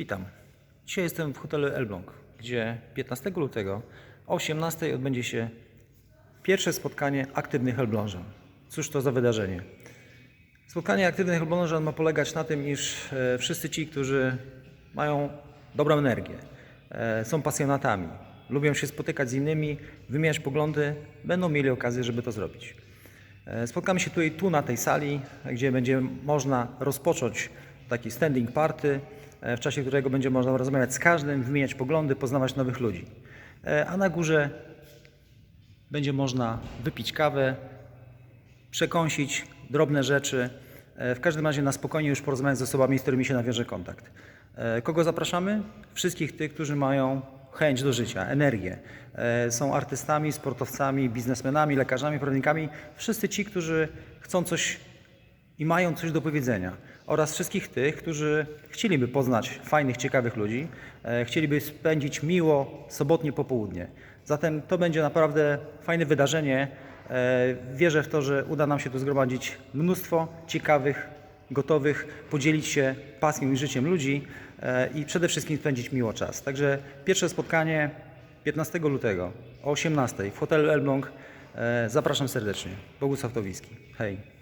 Witam. Dzisiaj jestem w hotelu Elbląg, gdzie 15 lutego o 18 odbędzie się pierwsze spotkanie aktywnych Elblążan. Cóż to za wydarzenie? Spotkanie aktywnych Elblążan ma polegać na tym, iż e, wszyscy ci, którzy mają dobrą energię, e, są pasjonatami, lubią się spotykać z innymi, wymieniać poglądy, będą mieli okazję, żeby to zrobić. E, Spotkamy się tutaj, tu na tej sali, gdzie będzie można rozpocząć taki standing party, w czasie którego będzie można rozmawiać z każdym, wymieniać poglądy, poznawać nowych ludzi. E, A na górze będzie można wypić kawę, przekąsić drobne rzeczy. E, W każdym razie na spokojnie już porozmawiać z osobami, z którymi się nawiąże kontakt. E, Kogo zapraszamy? Wszystkich tych, którzy mają chęć do życia, energię. E, Są artystami, sportowcami, biznesmenami, lekarzami, prawnikami. Wszyscy ci, którzy chcą coś i mają coś do powiedzenia. Oraz wszystkich tych, którzy chcieliby poznać fajnych, ciekawych ludzi, e, chcieliby spędzić miło sobotnie popołudnie. Zatem to będzie naprawdę fajne wydarzenie. E, Wierzę w to, że uda nam się tu zgromadzić mnóstwo ciekawych, gotowych podzielić się pasją i życiem ludzi e, i przede wszystkim spędzić miło czas. Także pierwsze spotkanie 15 lutego o 18 w hotelu Elbląg. Zapraszam serdecznie. Bogusław Towiski. Hej.